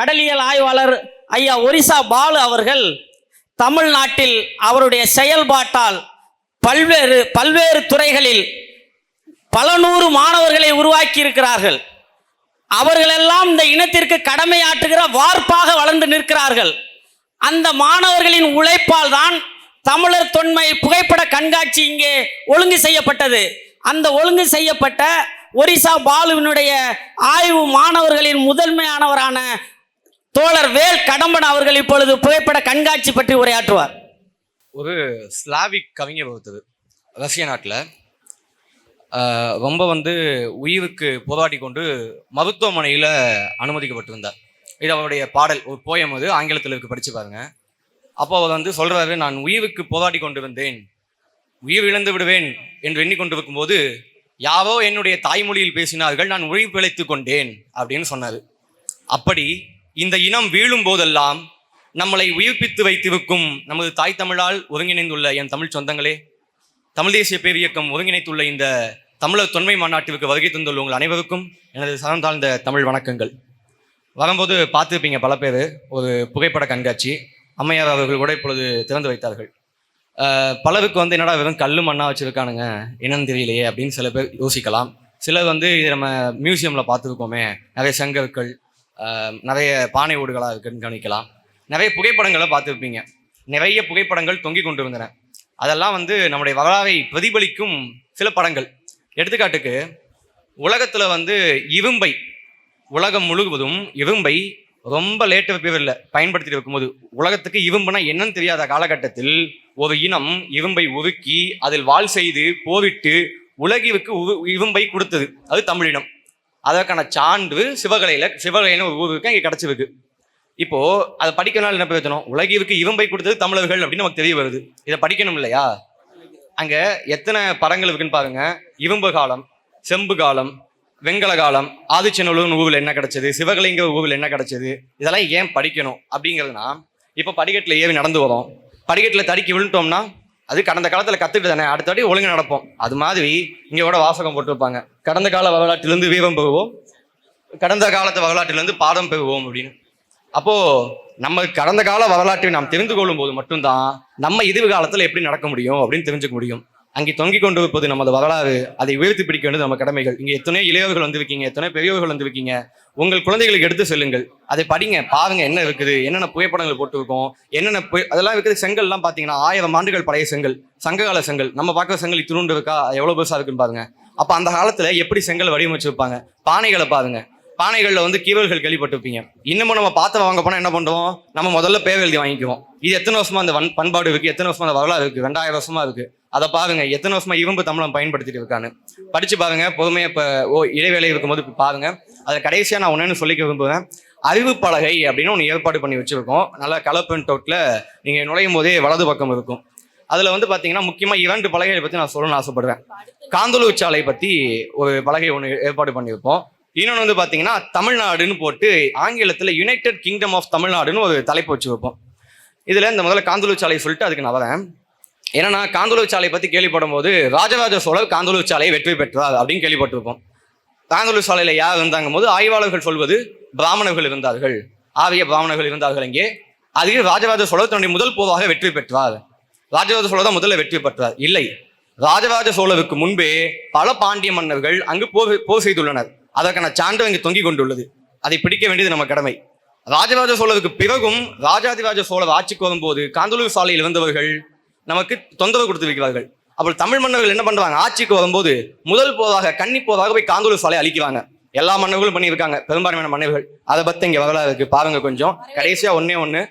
கடலியல் ஆய்வாளர் ஐயா ஒரிசா பாலு அவர்கள் தமிழ்நாட்டில் அவருடைய செயல்பாட்டால் பல்வேறு பல்வேறு துறைகளில் பல நூறு மாணவர்களை உருவாக்கி இருக்கிறார்கள் அவர்களெல்லாம் இந்த இனத்திற்கு கடமையாற்றுகிற வார்ப்பாக வளர்ந்து நிற்கிறார்கள். அந்த மாணவர்களின் உழைப்பால் தான் தமிழர் தொன்மை புகைப்பட கண்காட்சி இங்கே ஒழுங்கு செய்யப்பட்டது. அந்த ஒழுங்கு செய்யப்பட்ட ஒரிசா பாலுவினுடைய ஆய்வு மாணவர்களின் முதன்மையானவரான தோழர் வேல் கடம்பன் அவர்கள் இப்பொழுது புகைப்பட கண்காட்சி பற்றி உரையாற்றுவார். ஒரு ஸ்லாவிக் கவிஞர் ஒருத்தர் ரஷ்ய நாட்டில். ரொம்ப வந்து உயிருக்கு போராடி கொண்டு மருத்துவமனையில் அனுமதிக்கப்பட்டிருந்தார். இது அவருடைய பாடல் ஒரு போயம் அது ஆங்கிலத்தில் இருக்கு படித்து பாருங்க. அப்போ அவர் வந்து சொல்கிறாரு நான் உயிருக்கு போராடி கொண்டிருந்தேன் உயிர் இழந்து விடுவேன் என்று எண்ணிக்கொண்டிருக்கும் போது யாரோ என்னுடைய தாய்மொழியில் பேசினார்கள் நான் உயிர் பிழைத்து கொண்டேன் அப்படின்னு சொன்னார். அப்படி இந்த இனம் வீழும் போதெல்லாம் நம்மளை உயிர்ப்பித்து வைத்திருக்கும் நமது தாய் தமிழால் ஒருங்கிணைந்துள்ள என் தமிழ் சொந்தங்களே தமிழ் தேசிய பேரியக்கம் ஒருங்கிணைத்துள்ள இந்த தமிழர் தொன்மை மாநாட்டிற்கு வருகை தந்துள்ள உங்கள் அனைவருக்கும் எனது சார்ந்தாழ்ந்த தமிழ் வணக்கங்கள். வரும்போது பார்த்துருப்பீங்க பல பேர் ஒரு புகைப்பட கண்காட்சி அம்மையார் அவர்கள் கூட இப்பொழுது திறந்து வைத்தார்கள். பலருக்கு வந்து என்னடா வெறும் கல் மண்ணாக வச்சுருக்கானுங்க என்னன்னு தெரியலையே அப்படின்னு சில பேர் யோசிக்கலாம். சிலர் வந்து இது நம்ம மியூசியமில் பார்த்துருக்கோமே நிறைய செங்கற்கள் நிறைய பானை ஓடுகளாக இருக்குன்னு கவனிக்கலாம். நிறைய புகைப்படங்களை பார்த்துருப்பீங்க. நிறைய புகைப்படங்கள் தொங்கி கொண்டு இருந்தன அதெல்லாம் வந்து நம்முடைய வரலாறை பிரதிபலிக்கும் சில படங்கள். எடுத்துக்காட்டுக்கு உலகத்தில் வந்து இரும்பை உலகம் முழுவதும் இரும்பை ரொம்ப லேட்டர் பீரியட்ல பயன்படுத்திட்டு இருக்கும்போது உலகத்துக்கு இரும்புனா என்னன்னு தெரியாத காலகட்டத்தில் ஒரு இனம் இரும்பை உருக்கி அதில் வாள் செய்து போரிட்டு உலகிற்கு உரு இரும்பை கொடுத்தது. அது தமிழினம். அதற்கான சான்று சிவகலையில் சிவகலைன்னு ஒரு ஊர் இருக்கு இப்போது இப்போ அதை படிக்கனால என்ன பிரயோஜனம்? உலகிற்கு இரும்பை கொடுத்தது தமிழர்கள் அப்படின்னு நமக்கு தெரிய வருது. இதை படிக்கணும் இல்லையா? அங்க எத்தனை படங்கள் இருக்குன்னு பாருங்க. இரும்பு காலம் செம்பு காலம் வெங்கல காலம் ஆதிச்சநல்லூர்னு ஊரில் என்ன கிடைச்சது? சிவகலைங்கிற ஊரில் என்ன கிடைச்சது? இதெல்லாம் ஏன் படிக்கணும் அப்படிங்கிறதுனா இப்போ படிக்கட்டில் ஏறி நடந்து வரோம். படிக்கட்டில் தடுக்கி விழுந்துட்டோம்னா அது கடந்த காலத்தில் கற்றுட்டு தானே அடுத்த ஒழுங்கு நடப்போம். அது மாதிரி இங்கே கூட வாசகம் போட்டிருப்பாங்க. கடந்த கால வரலாற்றிலிருந்து வீரம் பெறுவோம். கடந்த காலத்து வரலாற்றிலிருந்து பாடம் பெறுவோம் அப்படின்னு. அப்போ நம்ம கடந்த கால வரலாற்றை நாம் தெரிந்து கொள்ளும் போது மட்டும்தான் நம்ம எதிர்காலத்தில் எப்படி நடக்க முடியும் அப்படின்னு தெரிஞ்சுக்க முடியும். அங்கே தொங்கிக் கொண்டு இருப்பது நமது வரலாறு. அதை உயர்த்தி பிடிக்க வேண்டியது நம்ம கடமைகள். இங்கே எத்தனை இளையவர்கள் வந்திருக்கீங்க எத்தனை பெரியவர்கள் வந்திருக்கீங்க. உங்கள் குழந்தைகளுக்கு எடுத்து செல்லுங்கள். அதை படிங்க பாருங்க என்ன இருக்குது என்னென்ன புகைப்படங்கள் போட்டிருக்கோம் என்னென்ன புய அதெல்லாம் இருக்குது செங்கல்லாம் பார்த்தீங்கன்னா ஆயிரம் ஆண்டுகள் பழைய செங்கல் சங்ககால செங்கல். நம்ம பார்க்குற செங்கல் இத்திருண்டு இருக்கா எவ்வளோ பெருசாக இருக்குன்னு பாருங்க. அப்போ அந்த காலத்தில் எப்படி செங்கல் வடிவமைச்சிருப்பாங்க? பானைகளை பாருங்க. பானைகளில் வந்து கீவல்கள் கேள்விப்பட்டிருப்பீங்க. இன்னமும் நம்ம பார்த்து வாங்க போனால் என்ன பண்ணுவோம் நம்ம முதல்ல பேர் எழுதி வாங்கிக்குவோம். இது எத்தனை வருஷமா அந்த வன் பண்பாடு இருக்குது எத்தனை வருஷமா அந்த வரலாறு இருக்குது ரெண்டாயிரம் வருஷமா இருக்குது அதை பாருங்க எத்தனை வருஷமா இரும்பு தமிழன் பயன்படுத்திட்டு இருக்கான்னு. படிச்சு பாருங்க பொதுமையா இப்போ ஓ இடைவேளை இருக்கும்போது இப்போ பாருங்க. அதை கடைசியாக நான் ஒன்றுன்னு சொல்லிக்க விரும்புவேன் அறிவு பலகை அப்படின்னு ஒன்று ஏற்பாடு பண்ணி வச்சிருக்கோம். நல்லா கலர் பிரிண்ட் அவுட்ல நீங்கள் நுழையும் போதே வலது பக்கம் இருக்கும். அதில் வந்து பார்த்தீங்கன்னா முக்கியமாக இரண்டு பலகைகளை பற்றி நான் சொல்லணும்னு ஆசைப்படுவேன் காந்தலூர் சாலை பற்றி ஒரு பலகை ஒன்று ஏற்பாடு பண்ணியிருப்போம் இன்னொன்று வந்து பார்த்தீங்கன்னா தமிழ்நாடுன்னு போட்டு ஆங்கிலத்தில் யுனைடெட் கிங்டம் ஆஃப் தமிழ்நாடுன்னு ஒரு தலைப்பு வச்சு வைப்போம் இதில் இந்த முதல்ல காந்தலூர் சாலை சொல்லிட்டு அதுக்கு நான் வரேன். ஏன்னா காந்தலூர் சாலை பற்றி கேள்விப்படும் போது ராஜராஜ சோழர் காந்தலூர் சாலையை வெற்றி பெற்றார் அப்படின்னு கேள்விப்பட்டிருப்போம். காந்தலூர் சாலையில் யார் இருந்தாங்க போது ஆய்வாளர்கள் சொல்வது பிராமணர்கள் இருந்தார்கள். ஆரிய பிராமணர்கள் இருந்தார்கள் இங்கே அதில் ராஜராஜ சோழர் தன்னுடைய முதல் போவாக வெற்றி பெற்றார். ராஜராஜ சோழர் தான் முதல்ல வெற்றி பெற்றார். இல்லை ராஜராஜ சோழருக்கு முன்பே பல பாண்டிய மன்னர்கள் அங்கு போர் போர் செய்துள்ளனர். அதற்கான சான்று இங்கு தொங்கிக் கொண்டுள்ளது. அதை பிடிக்க வேண்டியது நம்ம கடமை. ராஜராஜ சோழருக்கு பிறகும் ராஜாதிராஜ சோழர் ஆட்சிக்கு வரும்போது காந்தலூர் சாலையில் இருந்தவர்கள் நமக்கு தொந்தரவு கொடுத்து வைக்கிறார்கள் அப்போ தமிழ் மன்னர்கள் என்ன பண்றாங்க? ஆட்சிக்கு வரும்போது முதல் போதாக கன்னி போதாக போய் காந்தலூர் சாலை அழிக்கிறாங்க. எல்லா மன்னர்களும் பண்ணியிருக்காங்க. பெரும்பான்மையான மன்னர்கள். அதை பத்தி இங்க வரலாறு இருக்கு. பாருங்க கொஞ்சம். கடைசியா ஒன்னே ஒன்று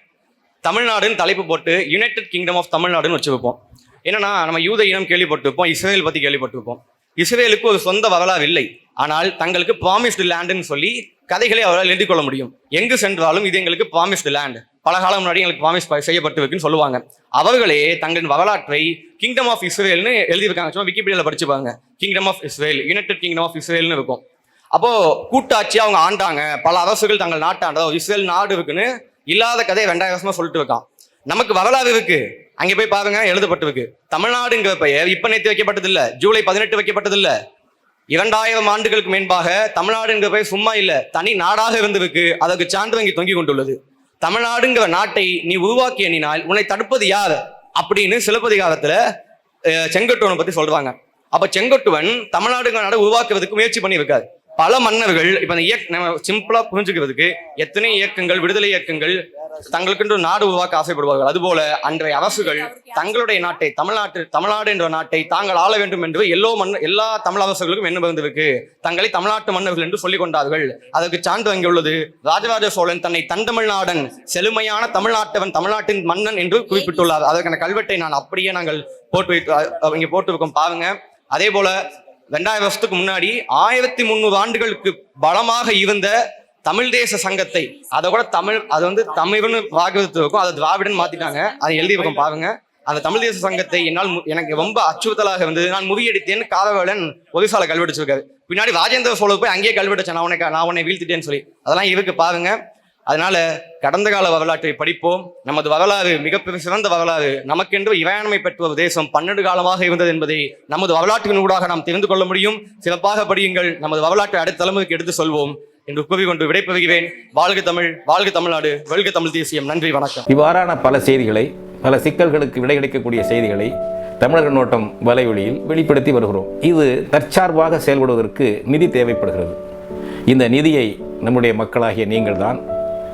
தமிழ்நாடுன்னு தலைப்பு போட்டு யுனைடெட் கிங்டம் ஆஃப் தமிழ்நாடுன்னு வச்சு வைப்போம் என்னன்னா நம்ம யூத இனம் கேள்விப்பட்டிருப்போம். இஸ்ரேல் பத்தி கேள்விப்பட்டிருப்போம். இஸ்ரேலுக்கு ஒரு சொந்த வரலாறு இல்லை. ஆனால் தங்களுக்கு ப்ராமிஸ்டு லேண்டுன்னு சொல்லி கதைகளை அவரால் எழுதிக்கொள்ள முடியும். எங்கு சென்றாலும் இது எங்களுக்கு ப்ராமிஸ்டு லேண்ட் பல காலம் முன்னாடி எங்களுக்கு ப்ராமிஸ் செய்யப்பட்டிருக்குன்னு சொல்லுவாங்க. அவர்களே தங்களின் வரலாற்றை கிங்டம் ஆஃப் இஸ்ரேல்னு எழுதியிருக்காங்க. சும்மா விக்கிபீடியால படிச்சுப்பாங்க kingdom of Israel United Kingdom of இஸ்ரேல்னு இருக்கும். அப்போ கூட்டாட்சி அவங்க ஆண்டாங்க. பல அரசுகள் தங்கள் நாட்டாண்டோ இஸ்ரேல் நாடு இருக்குன்னு இல்லாத கதையை ரெண்டாயிரம் வருஷமா சொல்லிட்டு இருக்கான். நமக்கு வரலாறு இருக்கு. அங்கே போய் பாருங்க எழுதப்பட்டிருக்கு. தமிழ்நாடுங்கிற பெயர் இப்ப நேற்று வைக்கப்பட்டதில்லை. ஜூலை பதினெட்டு வைக்கப்பட்டதில்லை. இரண்டாயிரம் ஆண்டுகளுக்கு மேன்பாக தமிழ்நாடுங்கிற பெயர் சும்மா இல்லை. தனி நாடாக இருந்திருக்கு. அதற்கு சான்று வங்கி தொங்கிக் கொண்டுள்ளது. தமிழ்நாடுங்கிற நாட்டை நீ உருவாக்கி எண்ணினால் உன்னை தடுப்பது யார்? அப்படின்னு சிலப்பதிகாரத்துல செங்கட்டுவனை பத்தி சொல்றாங்க. அப்ப செங்கட்டுவன் தமிழ்நாடுங்கிற நாடை உருவாக்குவதற்கு முயற்சி பண்ணியிருக்காரு. பல மன்னர்கள் இப்ப இந்த இயக்க நம்ம சிம்பிளா புரிஞ்சுக்கிறதுக்கு எத்தனை இயக்கங்கள் விடுதலை இயக்கங்கள் தங்களுக்கென்று நாடு உருவாக்க ஆசைப்படுவார்கள். அதுபோல அன்றைய அரசுகள் தங்களுடைய நாட்டை தமிழ்நாட்டு தமிழ்நாடு என்ற நாட்டை தாங்கள் ஆள வேண்டும் என்று எல்லோ மன்ன எல்லா தமிழ் அரசர்களுக்கும் என்ன இருந்திருக்கு தங்களை தமிழ்நாட்டு மன்னர்கள் என்று சொல்லிக் கொண்டார்கள். அதற்கு சான்று அங்கே உள்ளது. ராஜராஜ சோழன் தன்னை தண்டமிழ்நாடன் செழுமையான தமிழ்நாட்டவன் தமிழ்நாட்டின் மன்னன் என்று குறிப்பிட்டுள்ளார். அதற்கான கல்வெட்டை நான் அப்படியே நாங்கள் போட்டு வைத்து அ- இங்க போட்டு இருக்கோம் பாருங்க. அதே போல ரெண்டாயிரம் வருஷத்துக்கு முன்னாடி ஆயிரத்தி முந்நூறு ஆண்டுகளுக்கு பலமாக இருந்த தமிழ் தேச சங்கத்தை அதை கூட தமிழ் அது வந்து தமிழ்னு வாக்குறுத்து இருக்கும் அதை திராவிடன் மாத்திட்டாங்க. அதை எழுதி இருக்கும் பாருங்க. அந்த தமிழ் தேச சங்கத்தை என்னால் மு- எனக்கு ரொம்ப அச்சுறுத்தலாக இருந்தது. நான் முறியடித்தேன்னு காதவேலன் ஒரிசால கல்வெடிச்சிருக்காரு பின்னாடி ராஜேந்திர சோழர் போய் அங்கேயே கல்வெடிச்சேன் நான் உனக்கு நான் உன்னை வீழ்த்திட்டேன்னு சொல்லி. அதெல்லாம் இருக்கு பாருங்க. அதனால கடந்த கால வரலாற்றை படிப்போம். நமது வரலாறு மிகப்பெரிய சிறந்த வரலாறு. நமக்கென்று இறையாண்மை பெற்ற ஒரு தேசம் பன்னெண்டு காலமாக இருந்தது என்பதை நமது வரலாற்றின் ஊடாக நாம் தெரிந்து கொள்ள முடியும். சிறப்பாக படியுங்கள். நமது வரலாற்றை அடுத்த தலைமுறைக்கு எடுத்து சொல்வோம் என்று கூறிக்கொண்டு விடைபெறுகிறேன். வாழ்க தமிழ் வாழ்க தமிழ்நாடு வெல்க தமிழ் தேசியம். நன்றி வணக்கம். இவ்வாறான பல செய்திகளை பல சிக்கல்களுக்கு விடை கிடைக்கக்கூடிய செய்திகளை தமிழக நோட்டம் வலையொலியில் வெளிப்படுத்தி வருகிறோம். இது தற்சார்பாக செயல்படுவதற்கு நிதி தேவைப்படுகிறது. இந்த நிதியை நம்முடைய மக்களாகிய நீங்கள்தான்